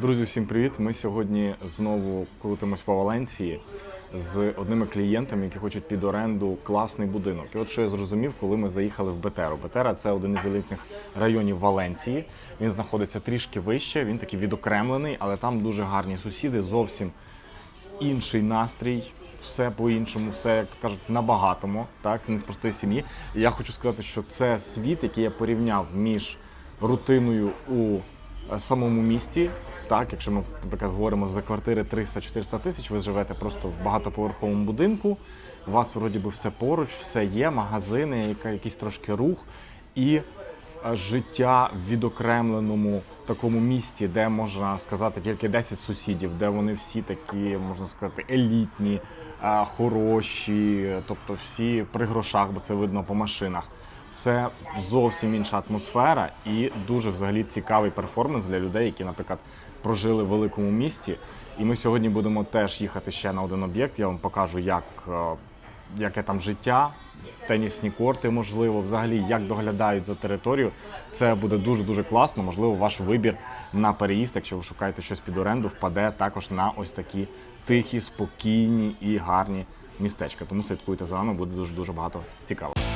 Друзі, всім привіт! Ми сьогодні знову крутимось по Валенції з одними клієнтами, які хочуть під оренду класний будинок. І от що я зрозумів, коли ми заїхали в Бетеру. Бетера це один із елітних районів Валенції. Він знаходиться трішки вище, він такий відокремлений, але там дуже гарні сусіди, зовсім інший настрій. Все по-іншому, все як кажуть, набагатому, так не з простої сім'ї. І я хочу сказати, що це світ, який я порівняв між рутиною у самому місті. Так, якщо ми, наприклад, говоримо за квартири 300-400 тисяч, ви живете просто в багатоповерховому будинку. У вас вроді би все поруч, все є, магазини, якийсь трошки рух і життя в відокремленому такому місті, де можна сказати тільки 10 сусідів, де вони всі такі, можна сказати, елітні, хороші, тобто всі при грошах, бо це видно по машинах. Це зовсім інша атмосфера і дуже взагалі цікавий перформанс для людей, які, наприклад, прожили в великому місті. І ми сьогодні будемо теж їхати ще на один об'єкт. Я вам покажу, як, е, яке там життя, тенісні корти, можливо, взагалі як доглядають за територію. Це буде дуже дуже класно. Можливо, ваш вибір на переїзд, якщо ви шукаєте щось під оренду, впаде також на ось такі тихі, спокійні і гарні містечка. Тому слідкуйте за нами, буде дуже дуже багато цікавого.